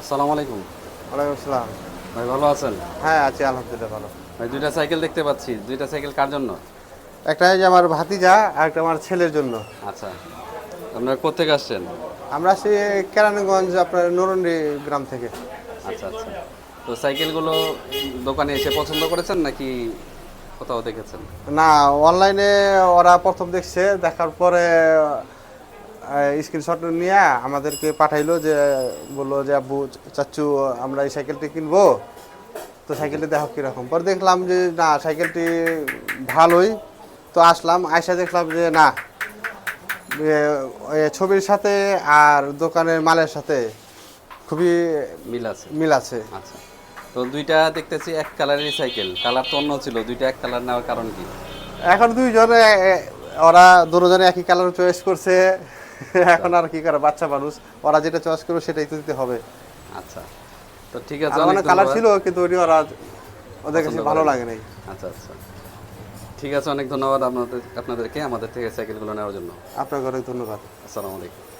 আসসালামু আলাইকুম। ওয়ালাইকুম আসসালাম। ভাই ভালো আছেন? হ্যাঁ আছি আলহামদুলিল্লাহ ভালো। ভাই দুইটা সাইকেল দেখতে পাচ্ছি। দুইটা সাইকেল কার জন্য? একটা এই যে আমার ভাতিজা আর একটা আমার ছেলের জন্য। আচ্ছা। আপনারা কোথেকে আসছেন? আমরা আসছি কেরানীগঞ্জ আপনার নরন্ডি গ্রাম থেকে। আচ্ছা আচ্ছা। তো সাইকেলগুলো দোকানে এসে পছন্দ করেছেন নাকি কোথাও দেখেছেন? না অনলাইনে ওরা প্রথম দেখছে দেখার পরে স্ক্রিনশট নিয়ে আমাদেরকে পাঠাইলো যে বলল যে আব্বু চাচ্চু আমরা এই সাইকেলটি কিনবো। তো সাইকেলটি দেখো কীরকম। পরে দেখলাম যে না সাইকেলটি ভালোই। তো আসলাম আইসা দেখলাম যে না ছবির সাথে আর দোকানের মালের সাথে খুবই মিল আছে। মিল আছে। আচ্ছা। তো দুইটা দেখতেছি এক কালারেরই সাইকেল কালার তো অন্য ছিল দুইটা এক কালার নেওয়ার কারণ কি? এখন দুইজনে ওরা দুজনে একই কালার চয়েস করছে। এখন আর কি করে? বাচ্চা মানুষ। ওরা যেটা চয়েস করবে সেটাই তো দিতে হবে। আচ্ছা। তো ঠিক আছে অনেক অনেক কালার ছিল কিন্তু ওটি ওরা ওদের কাছে ভালো লাগে নাই আচ্ছা আচ্ছা। ঠিক আছে অনেক ধন্যবাদ আপনাদের আপনাদেরকে আমাদের থেকে সাইকেলগুলো নেওয়ার জন্য। আপনাকে অনেক ধন্যবাদ। আসসালামু আলাইকুম।